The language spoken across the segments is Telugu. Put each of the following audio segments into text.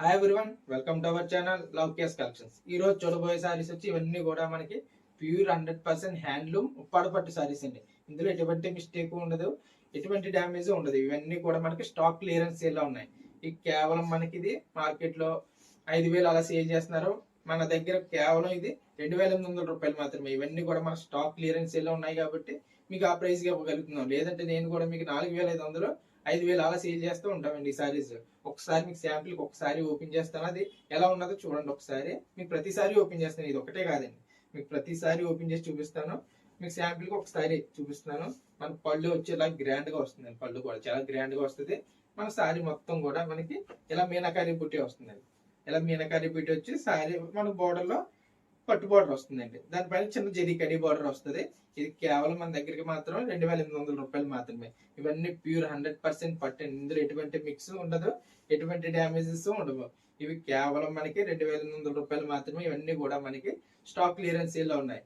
Hi everyone welcome to our channel love case collections ఈ రోజు చూడబోయే సారీస్ వచ్చి ఇవన్నీ కూడా మనకి pure hundred percent handloom Uppada పట్టు సారీస్ అండి. ఇందులో ఎటువంటి మిస్టేక్ ఉండదు ఎటువంటి డ్యామేజ్ ఉండదు. ఇవన్నీ కూడా మనకి స్టాక్ క్లియరెన్స్ సేల్ ఉన్నాయి. ఇది కేవలం మనకి ఇది మార్కెట్లో ఐదు వేలు అలా సేల్ చేస్తున్నారు. మన దగ్గర కేవలం ఇది రెండు వేల ఎనిమిది వందల రూపాయలు మాత్రమే. ఇవన్నీ కూడా మన స్టాక్ క్లియరెన్స్ సేల్ ఉన్నాయి కాబట్టి మీకు ఆ ప్రైస్కి ఇవ్వగలుగుతున్నాం. లేదంటే నేను కూడా మీకు నాలుగు వేల ఐదు వందలు ఐదు వేలు అలా సేల్ చేస్తూ ఉంటామండి ఈ సారీస్. ఒకసారి మీకు శాంపిల్ ఒకసారి ఓపెన్ చేస్తాను. అది ఎలా ఉన్నదో చూడండి ఒకసారి. మీకు ప్రతిసారి ఓపెన్ చేస్తాను. ఇది ఒకటే కాదండి. మీకు ప్రతిసారి ఓపెన్ చేసి చూపిస్తాను. మీకు శాంపిల్కి ఒకసారి చూపిస్తున్నాను మన పళ్ళు వచ్చి ఇలా గ్రాండ్గా వస్తుంది పళ్ళు కూడా. చాలా గ్రాండ్గా వస్తుంది. మన సారీ మొత్తం కూడా మనకి ఇలా మీనాకారి బుట్టి వస్తుంది ఇలా మీనాకారి బుట్టి వచ్చి సారీ మన బోర్డర్లో పట్టు బార్డర్ వస్తుందండి దానిపైన చిన్న జరీ కడి బార్డర్ వస్తుంది. ఇది కేవలం మన దగ్గరికి మాత్రం రెండు వేల ఎనిమిది వందల రూపాయలు మాత్రమే. ఇవన్నీ ప్యూర్ హండ్రెడ్ పర్సెంట్ పట్టండి ఇందులో ఎటువంటి మిక్స్ ఉండదు. ఎటువంటి డ్యామేజెస్ ఉండవు. ఇవి కేవలం మనకి రెండు వేల ఎనిమిది వందల రూపాయలు మాత్రమే. ఇవన్నీ కూడా మనకి స్టాక్ క్లియరెన్స్లో ఉన్నాయి.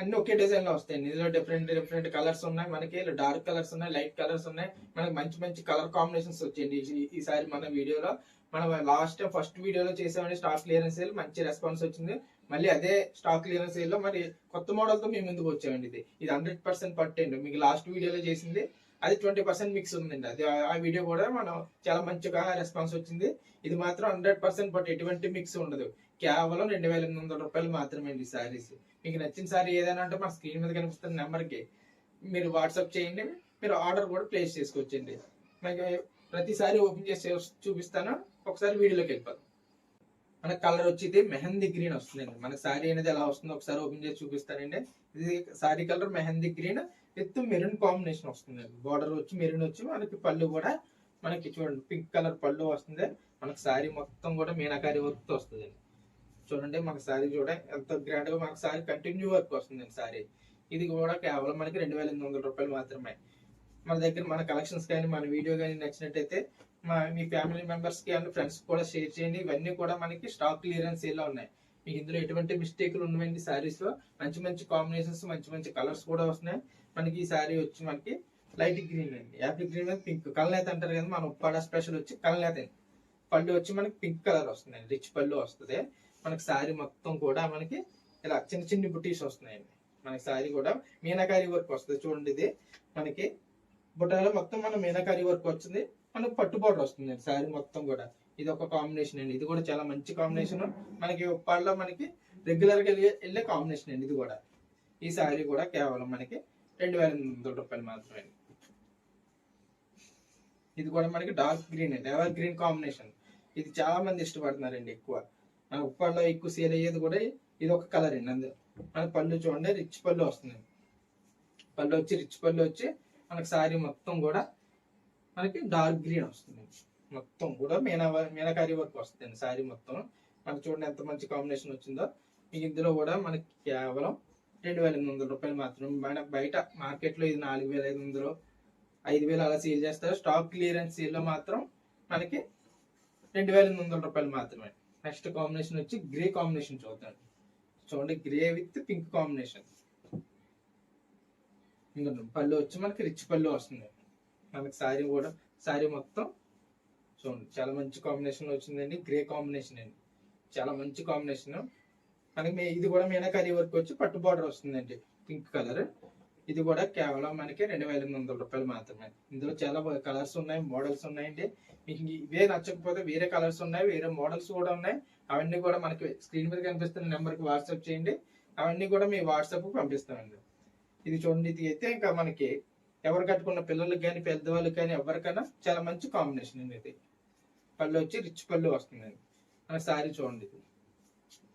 అన్ని ఒకే డిజైన్లో వస్తాయండి. ఇందులో డిఫరెంట్ డిఫరెంట్ కలర్స్ ఉన్నాయి. మనకి డార్క్ కలర్స్ ఉన్నాయి లైట్ కలర్స్ ఉన్నాయి. మనకి మంచి మంచి కలర్ కాంబినేషన్స్ వచ్చాయండి. ఈసారి మన వీడియోలో మనం లాస్ట్ టైం ఫస్ట్ వీడియోలో చేసామండి స్టాక్ క్లియరెన్స్ సేల్ మంచి రెస్పాన్స్ వచ్చింది. మళ్ళీ అదే స్టాక్ క్లియరెన్స్ సేల్లో మరి కొత్త మోడల్తో మేము ముందుకు వచ్చామండి ఇది? ఇది హండ్రెడ్ పర్సెంట్ పట్టండి మీకు లాస్ట్ వీడియోలో చేసింది అది ట్వంటీ పర్సెంట్ మిక్స్ ఉందండి. అది ఆ- వీడియో కూడా మనం చాలా మంచిగా రెస్పాన్స్ వచ్చింది. ఇది మాత్రం హండ్రెడ్ పర్సెంట్ బట్ ఎటువంటి మిక్స్ ఉండదు. కేవలం రెండు వేల ఎనిమిది వందల రూపాయలు మాత్రమే అండి సారీస్ మీకు నచ్చిన సారీ ఏదైనా అంటే మా స్క్రీన్ మీద కనిపిస్తున్న నెంబర్కి మీరు వాట్సాప్ చేయండి. మీరు ఆర్డర్ కూడా ప్లేస్ చేసుకోవచ్చండి. నాకు ప్రతిసారి ఓపెన్ చేసి చూపిస్తాను. ఒకసారి వీడియోలోకి వెళ్ళిపోతాం మన కలర్ వచ్చి మెహందీ గ్రీన్ వస్తుందండి. మన శారీ అనేది ఎలా వస్తుందో ఒకసారి ఓపెన్ చేసి చూపిస్తానండి. ఇది sari colour mehndi green with maroon combination వస్తుందండి. బార్డర్ వచ్చి మెరూన్ వచ్చి మనకి పళ్ళు కూడా మనకి చూడండి పింక్ కలర్ పళ్ళు వస్తుంది. మనకి శారీ మొత్తం కూడా మీనాకారి వర్క్ వస్తుందండి. చూడండి మనకి శారీ చూడండి ఎంత గ్రాండ్గా మనకి సారీ కంటిన్యూ వర్క్ వస్తుందండి శారీ ఇది కూడా కేవలం మనకి రెండు వేల ఎనిమిది వందల రూపాయలు మాత్రమే. మన దగ్గర మన కలెక్షన్స్ కానీ మన వీడియో కానీ నచ్చినట్టయితే మా మీ ఫ్యామిలీ మెంబర్స్కి అండ్ ఫ్రెండ్స్ కూడా షేర్ చేయండి. ఇవన్నీ కూడా మనకి స్టాక్ క్లియరెన్స్ సేల్ ఉన్నాయి. మీకు ఇందులో ఎటువంటి మిస్టేక్లు ఉన్నాయండి సారీస్లో. మంచి మంచి కాంబినేషన్స్ మంచి మంచి కలర్స్ కూడా వస్తున్నాయి. మనకి ఈ శారీ వచ్చి మనకి లైట్ గ్రీన్ అండి. యాపిల్ గ్రీన్ మీద పింక్ కలనేత అంటారు కదా మన ఉప్పాడ స్పెషల్ వచ్చి కలనేత అండి. పళ్ళు వచ్చి మనకి పింక్ కలర్ వస్తుంది రిచ్ పళ్ళు వస్తుంది. మనకి శారీ మొత్తం కూడా మనకి ఇలా చిన్న చిన్న బుటీస్ వస్తున్నాయండి. మనకి సారీ కూడా మీనాకారి వర్క్ వస్తుంది. చూడండి ఇది. మనకి బుటాలో మొత్తం మన మీనాకారి వర్క్ వచ్చింది. మనకు పట్టు వస్తుంది శారీ మొత్తం కూడా. ఇది ఒక కాంబినేషన్ అండి. ఇది కూడా చాలా మంచి కాంబినేషన్ మనకి ఉప్పాడలో మనకి రెగ్యులర్గా వెళ్ళే- కాంబినేషన్ అండి ఇది కూడా. ఈ శారీ కూడా కేవలం మనకి రెండు వేల ఎనిమిది వందల రూపాయలు మాత్రమే ఇది కూడా మనకి డార్క్ గ్రీన్ అండి. ఎవర్ గ్రీన్ కాంబినేషన్ ఇది చాలా మంది ఇష్టపడుతున్నారండి ఎక్కువ. మన ఉప్పాడలో ఎక్కువ సేల్ అయ్యేది కూడా ఇది ఒక కలర్ అండి. అందు మన పళ్ళు చూడండి రిచ్ పళ్ళు వస్తుంది పళ్ళు వచ్చి రిచ్ పళ్ళు వచ్చి మనకి సారీ మొత్తం కూడా మనకి డార్క్ గ్రీన్ వస్తుంది. మొత్తం కూడా మీనా మీనాకారి వర్క్ వస్తుంది. సారీ మొత్తం. మనకి చూడండి ఎంత మంచి కాంబినేషన్ వచ్చిందో. మీకు ఇందులో కూడా మనకి కేవలం రెండు వేల ఎనిమిది వందల రూపాయలు మాత్రం మన బయట మార్కెట్లో ఇది నాలుగు వేల ఐదు వందలు ఐదు వేలు అలా సేల్ చేస్తారు. స్టాక్ క్లియరెన్స్ సేల్లో మాత్రం మనకి రెండు వేల ఎనిమిది వందల రూపాయలు మాత్రమే. నెక్స్ట్ కాంబినేషన్ వచ్చి గ్రే కాంబినేషన్ చూద్దాం. చూడండి గ్రే విత్ పింక్ కాంబినేషన్ ఇంకా పళ్ళు వచ్చి మనకి రిచ్ పళ్ళు వస్తుంది మనకి శారీ కూడా శారీ మొత్తం చూడండి చాలా మంచి కాంబినేషన్ వచ్చిందండి. గ్రే కాంబినేషన్ అండి. చాలా మంచి కాంబినేషన్ మనకి ఇది కూడా మీనాకరీ వర్క్ వచ్చి పట్టు బార్డర్ వస్తుందండి. పింక్ కలర్ ఇది కూడా కేవలం మనకి రెండు వేల ఎనిమిది వందల రూపాయలు మాత్రమే. ఇందులో చాలా కలర్స్ ఉన్నాయి మోడల్స్ ఉన్నాయండి. మీకు ఇవే నచ్చకపోతే వేరే కలర్స్ ఉన్నాయి వేరే మోడల్స్ కూడా ఉన్నాయి. అవన్నీ కూడా మనకి స్క్రీన్ మీద కనిపిస్తున్న నెంబర్కి వాట్సాప్ చేయండి. అవన్నీ కూడా మీ వాట్సాప్ పంపిస్తామండి. ఇది చూడండి ఇది అయితే ఇంకా మనకి ఎవరు కట్టుకున్న పిల్లలకి కానీ పెద్దవాళ్ళకి కానీ ఎవరికైనా చాలా మంచి కాంబినేషన్ అండి ఇది. పళ్ళు వచ్చి రిచ్ పళ్ళు వస్తుందండి మన శారీ చూడండి ఇది.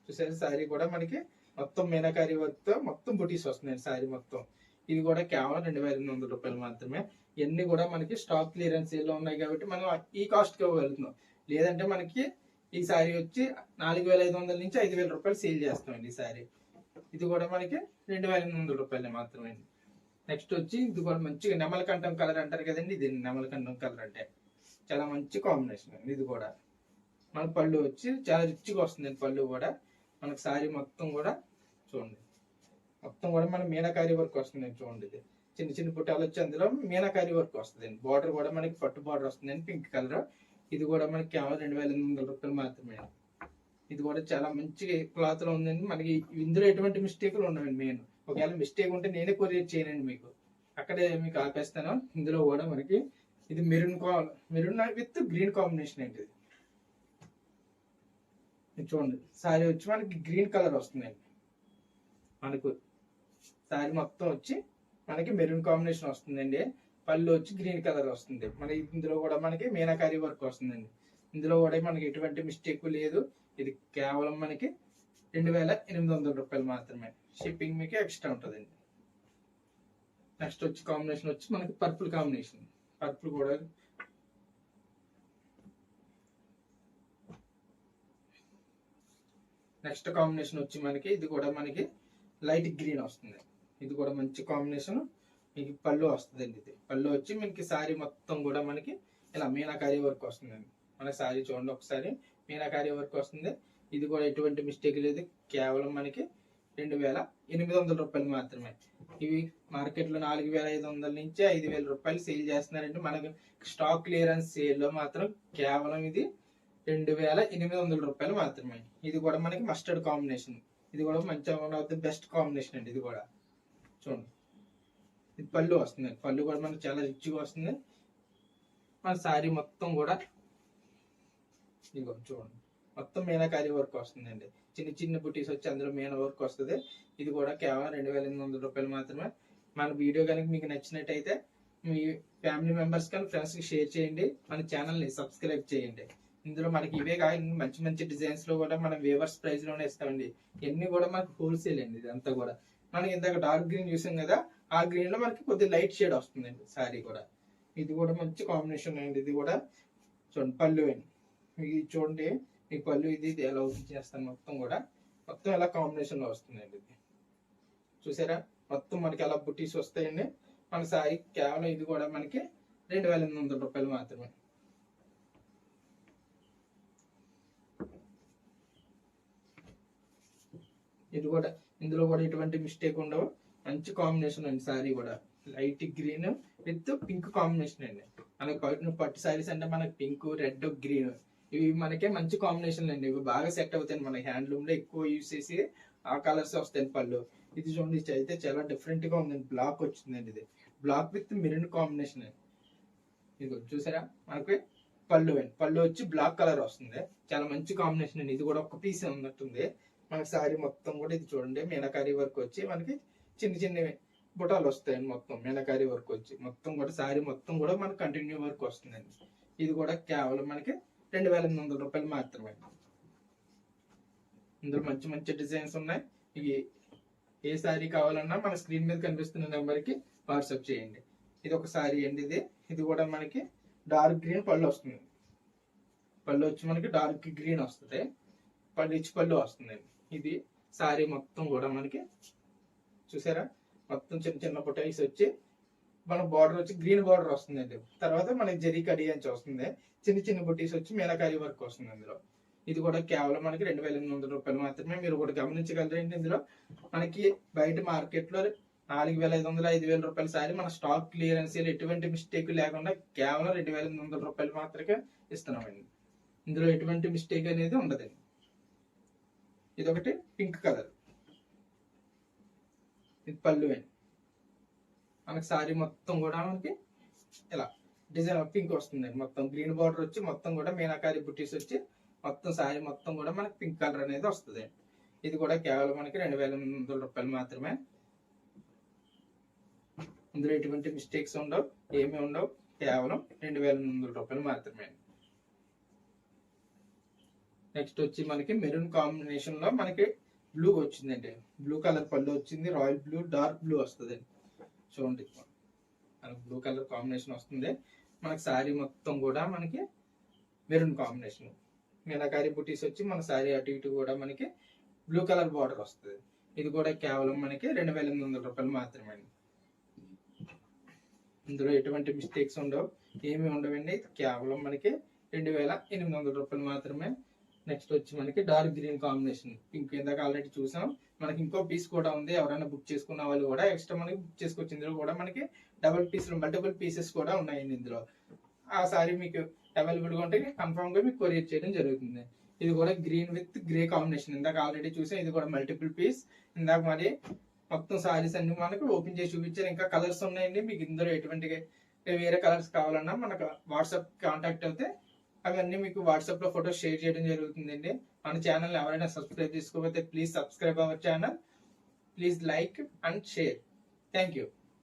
చూసారు? శారీ కూడా మనకి మొత్తం మీనాకారి వర్క్తో మొత్తం బుటీస్ వస్తున్నాయి శారీ మొత్తం. ఇది కూడా కేవలం రెండు వేల ఎనిమిది వందల రూపాయలు మాత్రమే. ఇవన్నీ కూడా మనకి స్టాక్ క్లియరెన్స్లో ఉన్నాయి కాబట్టి మనం ఈ కాస్ట్కి వెళ్తున్నాం లేదంటే మనకి ఈ శారీ వచ్చి నాలుగు వేల ఐదు వందల నుంచి ఐదు వేల రూపాయలు సేల్ చేస్తామండి ఈ శారీ ఇది కూడా మనకి రెండు వేల ఎనిమిది వందల రూపాయలు మాత్రమే నెక్స్ట్ వచ్చి ఇది కూడా మంచిగా నెమలకంఠం కలర్ అంటారు కదండి ఇది నెమలకంఠం కలర్ అంటే. చాలా మంచి కాంబినేషన్ అండి ఇది కూడా. మన పళ్ళు వచ్చి చాలా రిచ్గా వస్తుంది పళ్ళు కూడా. మనకు సారీ మొత్తం కూడా చూడండి. మొత్తం కూడా మన మీనాకారి వర్క్ వస్తుంది చూడండి ఇది. చిన్న చిన్న పుట్టాలు వచ్చి అందులో మీనాకారి వర్క్ వస్తుంది బార్డర్ కూడా మనకి పట్టు బార్డర్ వస్తుంది పింక్ కలర్ ఇది కూడా మనకి కేవలం రెండు వేల ఎనిమిది వందల రూపాయలు మాత్రమే ఇది కూడా చాలా మంచి క్లాత్లో ఉందండి. మనకి ఇందులో ఎటువంటి మిస్టేక్లు ఉండవండి మెయిన్ ఒకవేళ మిస్టేక్ ఉంటే నేనే కొరియర్ చేయనండి మీకు. అక్కడే మీకు ఆపేస్తాను. ఇందులో కూడా మనకి ఇది maroon maroon with green combination అండి ఇది. ఇది చూడండి. సారీ వచ్చి మనకి గ్రీన్ కలర్ వస్తుందండి. మనకు సారీ మొత్తం వచ్చి మనకి మెరూన్ కాంబినేషన్ వస్తుందండి. పళ్ళు వచ్చి గ్రీన్ కలర్ వస్తుంది. మన ఇందులో కూడా మనకి మీనాకారి వర్క్ వస్తుందండి. ఇందులో కూడా మనకి ఎటువంటి మిస్టేక్ లేదు. ఇది కేవలం మనకి రెండు వేల ఎనిమిది వందల రూపాయలు మాత్రమే. షిప్పింగ్ మీకు ఎక్స్ట్రా ఉంటుందండి. నెక్స్ట్ వచ్చి కాంబినేషన్ వచ్చి మనకి పర్పుల్ కాంబినేషన్ పర్పుల్ కూడా నెక్స్ట్ కాంబినేషన్ వచ్చి మనకి ఇది కూడా మనకి లైట్ గ్రీన్ వస్తుంది. ఇది కూడా మంచి కాంబినేషన్ మీకు పళ్ళు వస్తుందండి ఇది. పళ్ళు వచ్చి మనకి సారీ మొత్తం కూడా మనకి ఇలా మీనాకారి వర్క్ వస్తుందండి. మన సారీ చూడండి ఒకసారి. మీనాకారి వర్క్ వస్తుంది. ఇది కూడా ఎటువంటి మిస్టేక్ లేదు. కేవలం మనకి రెండు వేల ఎనిమిది వందల రూపాయలు మాత్రమే. ఇవి మార్కెట్లో నాలుగు వేల ఐదు వందల నుంచి ఐదు వేల రూపాయలు సేల్ చేస్తున్నారంటే మనకి స్టాక్ క్లియరెన్స్ సేల్లో మాత్రం కేవలం ఇది రెండు వేల ఎనిమిది వందల రూపాయలు మాత్రమే. ఇది కూడా మనకి మస్టర్డ్ కాంబినేషన్ ఇది కూడా మంచి one of the best combination అండి ఇది కూడా. చూడండి. ఇది పళ్ళు వస్తుంది పళ్ళు కూడా మనకి చాలా రిచ్గా వస్తుంది మన శారీ మొత్తం కూడా ఇదిగో చూడండి. మొత్తం మీనాకారి వర్క్ వస్తుందండి. చిన్న చిన్న బుటీస్ వచ్చి అందులో మీనా వర్క్ వస్తుంది. ఇది కూడా కేవలం రెండు వేల ఎనిమిది వందల రూపాయలు మాత్రమే. మన వీడియో కనుక మీకు నచ్చినట్టయితే మీ ఫ్యామిలీ మెంబర్స్ కానీ ఫ్రెండ్స్కి షేర్ చేయండి. మన ఛానల్ని సబ్స్క్రైబ్ చేయండి. ఇందులో మనకి ఇవే కాదు మంచి మంచి డిజైన్స్లో కూడా మనం వేవర్స్ ప్రైస్లోనే ఇస్తామండి. ఇవన్నీ కూడా మనకి హోల్సేల్ అండి ఇదంతా కూడా. మనకి ఇందాక డార్క్ గ్రీన్ చూసాం కదా ఆ గ్రీన్లో మనకి కొద్దిగా లైట్ షేడ్ వస్తుందండి సారీ కూడా. ఇది కూడా మంచి కాంబినేషన్ అండి. ఇది కూడా చూడండి పళ్ళు అండి. ఇది చూడండి ఈ పళ్ళు ఇది ఇది ఎలా ఓపెన్ చేస్తాను మొత్తం కూడా. మొత్తం ఎలా కాంబినేషన్లో వస్తుందండి ఇది. చూసారా? మొత్తం మనకి ఎలా బుటీస్ వస్తాయండి. మన సాయి కేవలం ఇది కూడా మనకి రెండు వేల ఎనిమిది వందల రూపాయలు మాత్రమే. ఇది కూడా ఇందులో కూడా ఎటువంటి మిస్టేక్ ఉండవు. మంచి కాంబినేషన్ అండి సారీ కూడా. Light green with pink combination అండి. మనకి పట్టు పట్టు సారీస్ అంటే మనకి పింక్ రెడ్ గ్రీన్ ఇవి మనకే మంచి కాంబినేషన్ అండి. ఇవి బాగా సెట్ అవుతాయి మన హ్యాండ్లూమ్లో ఎక్కువ యూస్ చేసి ఆ కలర్స్ వస్తాయి పళ్ళు ఇది చూడండి అయితే చాలా డిఫరెంట్గా ఉందండి. బ్లాక్ వచ్చిందండి ఇది. బ్లాక్ విత్ మిరిన్ కాంబినేషన్ అండి ఇది చూసారా? మనకి పళ్ళు అండి. పళ్ళు వచ్చి బ్లాక్ కలర్ వస్తుంది. చాలా మంచి కాంబినేషన్ అండి. ఇది కూడా ఒక పీస్ ఉన్నట్టుంది. మనకి సారీ మొత్తం కూడా ఇది చూడండి. మీనకారీ వర్క్ వచ్చి మనకి చిన్న చిన్న బుటాలు వస్తాయండి మొత్తం. మీనకారీ వర్క్ వచ్చి. మొత్తం కూడా సారీ మొత్తం కూడా మనకి కంటిన్యూ వర్క్ వస్తుందండి. ఇది కూడా కేవలం మనకి రెండు వేల ఎనిమిది వందల రూపాయలు మాత్రమే. ఇందులో మంచి మంచి డిజైన్స్ ఉన్నాయి. ఇవి ఏ శారీ కావాలన్నా మన స్క్రీన్ మీద కనిపిస్తున్న నెంబర్కి వాట్సాప్ చేయండి. ఇది ఒక శారీ అండి ఇది. ఇది కూడా మనకి డార్క్ గ్రీన్ పళ్ళు వస్తుంది. పళ్ళు వచ్చి మనకి డార్క్ గ్రీన్ వస్తుంది. పళ్ళు ఇచ్చి పళ్ళు వస్తుంది. ఇది శారీ మొత్తం కూడా మనకి చూసారా? మొత్తం చిన్న చిన్న పొటైస్ వచ్చి మన బార్డర్ వచ్చి గ్రీన్ బార్డర్ వస్తుందండి. తర్వాత మనకి జరీ కడి అని వస్తుంది. చిన్న చిన్న బుట్టీస్ వచ్చి మీనాకారి వర్క్ వస్తుంది అందులో ఇది కూడా కేవలం మనకి రెండు వేల ఎనిమిది వందల రూపాయలు మాత్రమే మీరు కూడా గమనించగలరండి ఇందులో? మనకి బయట మార్కెట్లో నాలుగు వేల ఐదు వందల ఐదు వేల రూపాయల సారీ మన స్టాక్ క్లియరెన్స్ ఎటువంటి మిస్టేక్ లేకుండా కేవలం రెండు వేల ఎనిమిది వందల రూపాయలు మాత్రమే ఇస్తున్నామండి. ఇందులో ఎటువంటి మిస్టేక్ అనేది ఉండదండి. ఇది ఒకటి పింక్ కలర్ ఇది పళ్ళు అండి. మనకి సారీ మొత్తం కూడా మనకి ఇలా డిజైన్ పింక్ వస్తుందండి. మొత్తం గ్రీన్ బార్డర్ వచ్చి మొత్తం కూడా మీనాకారి బుట్టీస్ వచ్చి మొత్తం సారీ మొత్తం కూడా మనకి పింక్ కలర్ అనేది వస్తుంది. ఇది కూడా కేవలం మనకి రెండు వేల ఎనిమిది వందల రూపాయలు మాత్రమే. ఇందులో ఎటువంటి మిస్టేక్స్ ఉండవు ఏమీ ఉండవు కేవలం రెండు వేల ఎనిమిది వందల రూపాయలు మాత్రమే. నెక్స్ట్ వచ్చి మనకి మెరూన్ కాంబినేషన్లో మనకి బ్లూ వచ్చిందండి. బ్లూ కలర్ పళ్ళు వచ్చింది రాయల్ బ్లూ డార్క్ బ్లూ వస్తుంది చూడండి. మనకు బ్లూ కలర్ కాంబినేషన్ వస్తుంది. మనకి శారీ మొత్తం కూడా మనకి మెరూన్ కాంబినేషన్ మీనాకారి బుటీస్ వచ్చి మన శారీ అటు ఇటు కూడా మనకి బ్లూ కలర్ బార్డర్ వస్తుంది. ఇది కూడా కేవలం మనకి రెండు వేల ఎనిమిది వందల రూపాయలు మాత్రమే. అండి ఇందులో ఎటువంటి మిస్టేక్స్ ఉండవు. ఏమి ఉండవండి. కేవలం మనకి రెండు వేల ఎనిమిది వందల రూపాయలు మాత్రమే. నెక్స్ట్ వచ్చి మనకి డార్క్ గ్రీన్ కాంబినేషన్ పింక్ ఇందాక ఆల్రెడీ చూసాం. మనకి ఇంకో పీస్ కూడా ఉంది. ఎవరైనా బుక్ చేసుకున్న వాళ్ళు కూడా ఎక్స్ట్రా మనకి బుక్ చేసుకోవచ్చు ఇందులో కూడా మనకి డబుల్ పీసులు మల్టిపుల్ పీసెస్ కూడా ఉన్నాయండి ఇందులో. ఆ సారీ మీకు అవైలబుల్గా ఉంటే కన్ఫర్మ్గా మీకు కొరియర్ చేయడం జరుగుతుంది. ఇది కూడా గ్రీన్ విత్ గ్రే కాంబినేషన్ ఇందాక ఆల్రెడీ చూసాం ఇది కూడా మల్టిపుల్ పీస్ ఇందాక మరి మొత్తం సారీస్ అన్ని మనకు ఓపెన్ చేసి చూపించారు. ఇంకా కలర్స్ ఉన్నాయండి. మీకు ఇందులో ఎటువంటి వేరే కలర్స్ కావాలన్నా మనకు వాట్సాప్ కాంటాక్ట్ అయితే అవన్నీ మీకు వాట్సాప్లో ఫోటో షేర్ చేయడం జరుగుతుందండి. మన ఛానల్ ఎవరైనా సబ్స్క్రైబ్ చేసుకోకపోతే please subscribe our channel please like and share thank you